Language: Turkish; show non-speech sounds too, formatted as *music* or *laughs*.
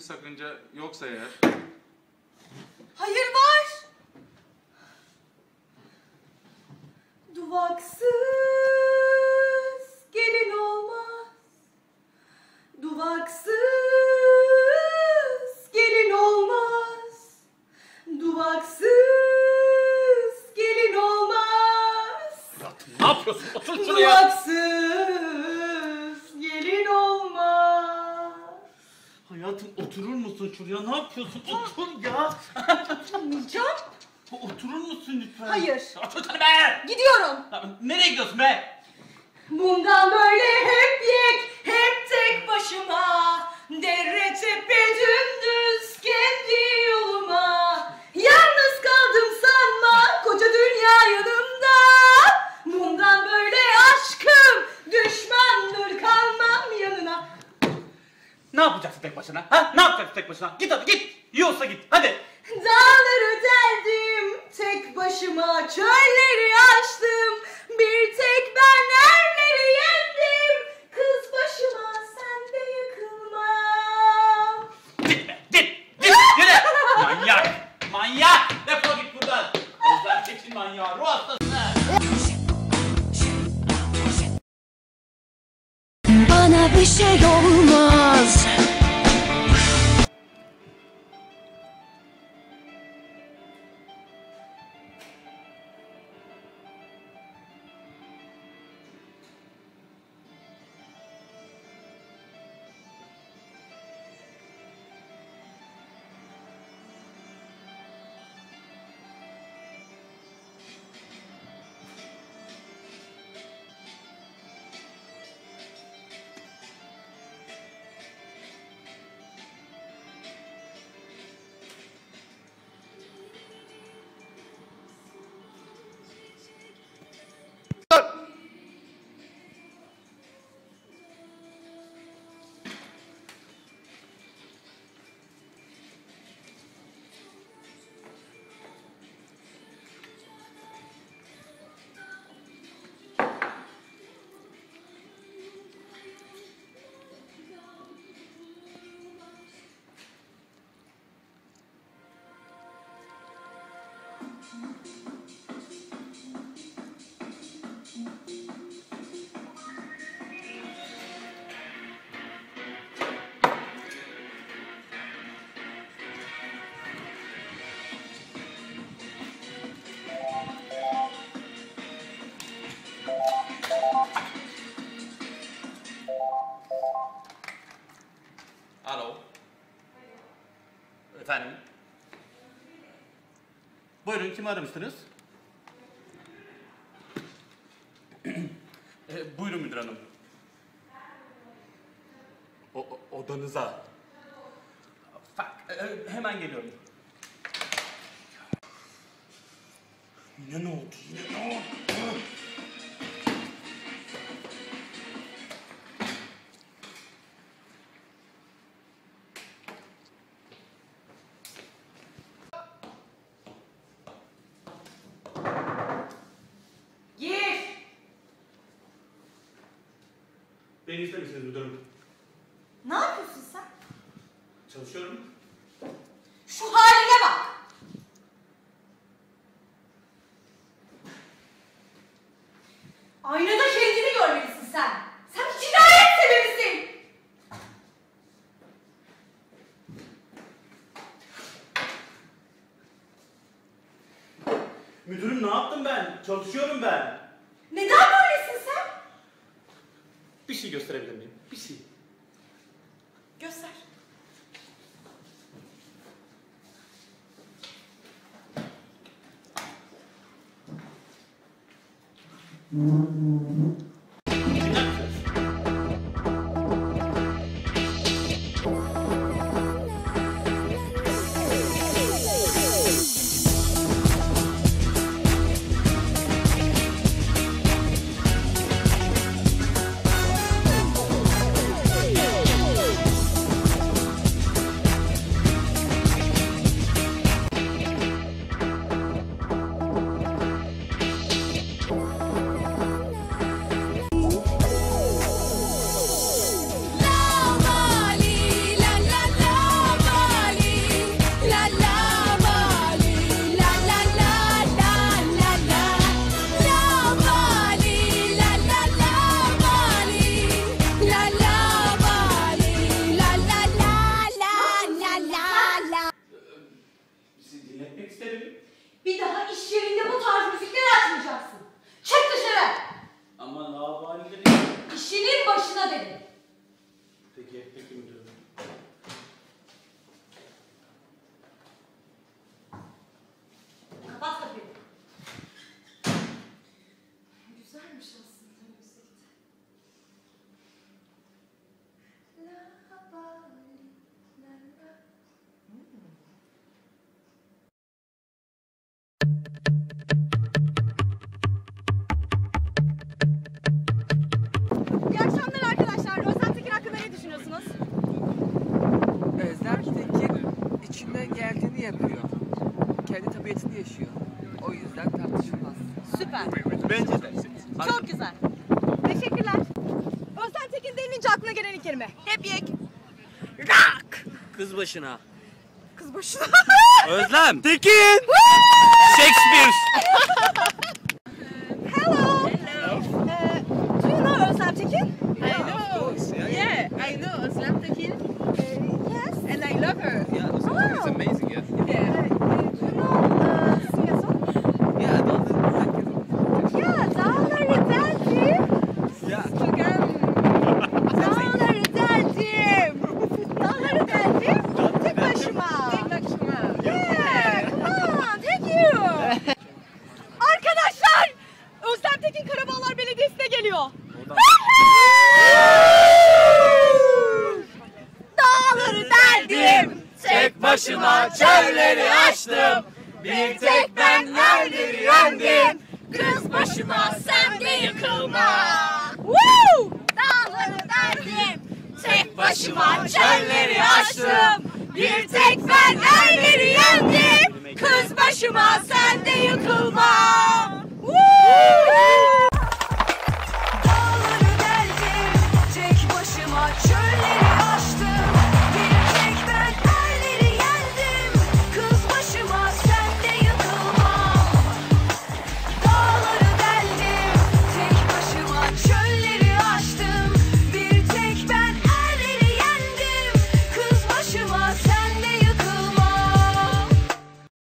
sakınca yoksa eğer. Hayır var. Duvaksız gelin olmaz. Duvaksız gelin olmaz. Duvaksız gelin olmaz. Ne yapıyorsun? Otur şuraya. Duvaksız oturur musun şuraya? Ne yapıyorsun? Otur ya. Oturmayacağım. Oturur musun lütfen? Hayır. Otur sana be. Gidiyorum. Ya, Nereye gidiyorsun be? Bundan böyle hep yek, hep tek başıma. Başına? Git hadi git. Yiyorsa git. Hadi. Dağları deldim, tek başıma çölleri aştım. Bir tek ben erleri yendim. Kız başıma sen de yıkılmam. Git be. Git. Git. Yürü. Manyak. Manyak. Defol git buradan. Özler çekin manyağı. Ruh hastası. Bana bir şey olmaz. you Buyurun kimi aramıştınız? *clears throat* e, buyurun müdür hanım. O, o- odanıza. Fuck, e, hemen geliyorum. Yine ne oldu? Yine ne oldu? Beni istemişsiniz müdürüm. Ne yapıyorsun sen? Çalışıyorum. Şu haline bak. Aynada kendini görmelisin sen. Sen bir cinayet sebebisin. Müdürüm ne yaptım ben? Çalışıyorum ben. Neden? Bir şey gösterebilir miyim? Bir şey. Göster. Hmm. Bir daha iş yerinde bu tarz müzikler açmayacaksın. Çık dışarı. Ama lavabalileri... İşinin başına dedim. Peki, peki müdürüm. İçinden geldiğini yapıyor. Kendi tabiatını yaşıyor. O yüzden tartışılmaz. Süper. Bence de. Çok güzel. Teşekkürler. Özlem Tekin denilince aklına gelen ilk kelime. Hep yek. Rock. Kız başına. Kız başına. *laughs* Özlem! Tekin! Shakespeare! *laughs* Hello. Ee, do you know Özlem Tekin? I know. Yeah, I know Özlem Tekin. Ee, yes. And I love her. Yeah, Özlem Tekin is amazing. Yeah. Ee, Yeah. do you know uh, sing a song? Yeah, I love it. Ya dağları deldim. Yeah. Dağları deldim. Dağları deldim. Tek başıma. Tek başıma. Yeah, come on, thank you. Arkadaşlar, Özlem Tekin Karabağlar Belediyesi'ne geliyor. Dağları deldim. Tek başıma çölleri açtım. Bir tek ben nereleri yendim. Kız başıma sen de yıkılma. Woo! Dağları deldim. Tek başıma çölleri açtım. Bir tek ben erleri yendim.